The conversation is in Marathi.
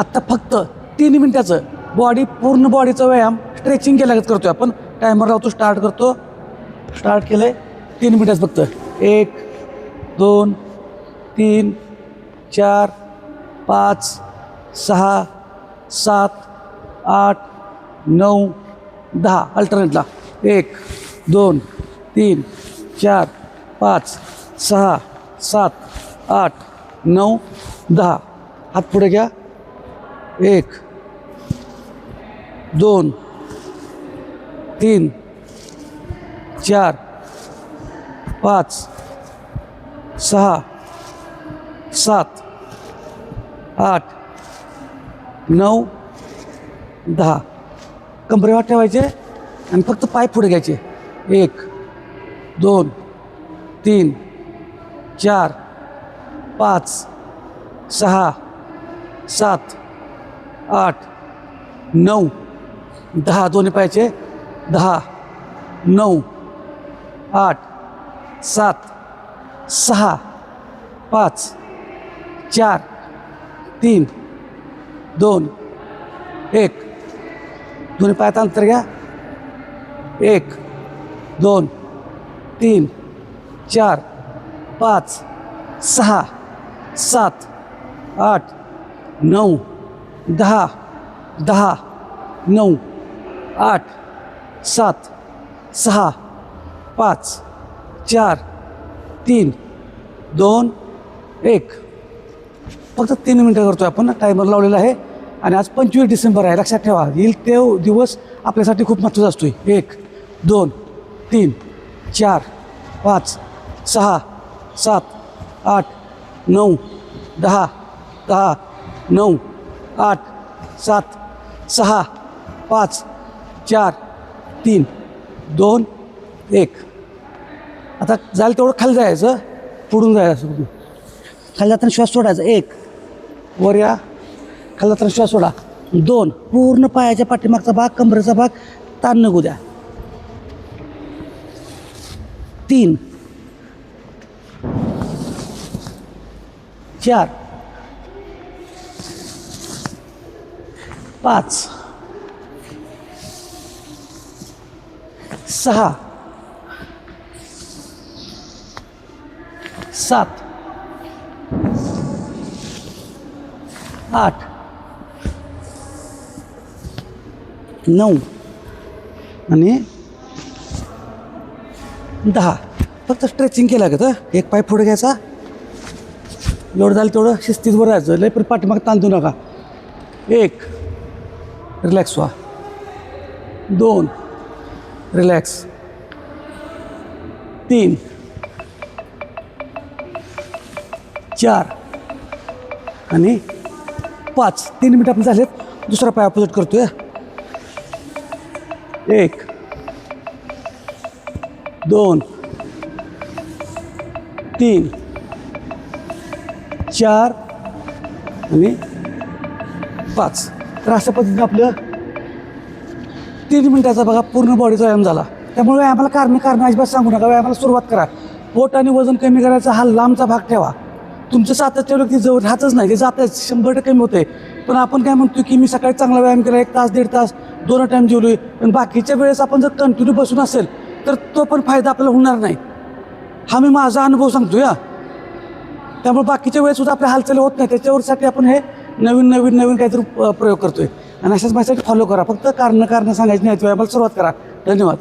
आत्ता फक्त तीन मिनटाचं बॉडी पूर्ण बॉडीचा व्यायाम स्ट्रेचिंग केल्यागत करतो आपण. टायमर लावतो स्टार्ट करतो. स्टार्ट केलं आहे तीन मिनटाचं फक्त. एक दोन तीन चार पाच सहा सात आठ नऊ दहा. अल्टरनेटला एक दोन तीन चार पाच सहा सात आठ नऊ दहा. हात पुढे घ्या. एक दोन तीन चार पाच सहा सात आठ नऊ दहा. कंबरेवर ठेवायचे आणि फक्त पाय पुढे घ्यायचे. एक दोन तीन चार पाच सहा सात आठ, नऊ, दहा, दोन्ही पायाचे दहा, नऊ, आठ, सात, सहा, पाच, चार, तीन, दोन, एक. दोन्ही पायात अंतर घ्या. एक, दोन, तीन, चार, पाच, सहा, सात, आठ, नऊ दहा दहा नऊ आठ सात सहा पाच चार तीन दोन एक. फक्त तीन मिनटं करतो आहे आपण. टायमर लावलेला आहे. आणि आज पंचवीस डिसेंबर आहे. लक्षात ठेवा. येईल ते दिवस आपल्यासाठी खूप महत्त्वाचा असतो एक दोन तीन चार पाच सहा सात आठ नऊ दहा दहा नऊ आठ सात सहा पाच चार तीन दोन एक. आता जायला तेवढं खाली जायचं पुढून जायचं खाली जाताना श्वास सोडायचा. एक वर या. खाली जाताना श्वास सोडा. दोन पूर्ण पायाच्या पाठीमागचा भाग कमरेचा भाग ताण नको द्या. तीन चार पाच सहा सात आठ नऊ आणि दहा. फक्त स्ट्रेचिंग केलं का एक पाय पुढे घ्यायचा. एवढं झालं तेवढं. शिस्तीत वर राहायचं. लय पण पाठीमाग तांदू नका. एक रिलॅक्स व्हा दोन रिलॅक्स तीन चार आणि पाच. तीन मिनिट आपण झालेत. दुसरा पाय अपोजिट करतोय. एक. दोन. तीन. चार. आणि पाच. तर अशा पद्धतीने आपलं तीन मिनिटाचा बघा पूर्ण बॉडीचा व्यायाम झाला. त्यामुळे व्यायामाला कारण कारण अजिबात सांगू नका. व्यायामाला सुरुवात करा. पोट आणि वजन कमी करायचा हा लांबचा भाग ठेवा. तुमचं सातत्य व्यक्ती जवळ राहतच नाही. ते जातच शंभर टक्के कमी होते पण आपण काय म्हणतो की मी सकाळी चांगला व्यायाम केला एक तास दीड तास दोन टाईम जेवलोय. पण बाकीच्या वेळेस आपण जर कंटिन्यू बसून असेल तर तो पण फायदा आपल्याला होणार नाही. हा मी माझा अनुभव सांगतो या त्यामुळे बाकीच्या वेळेस सुद्धा आपल्या हालचाली होत नाही. त्याच्यावरसाठी आपण हे नवीन नवीन नवीन काहीतरी प्रयोग करतोय. आणि अशाच माझ्यासाठी फॉलो करा. फक्त कारणं कारणं सांगायची नाही आम्हाला सुरुवात करा. धन्यवाद.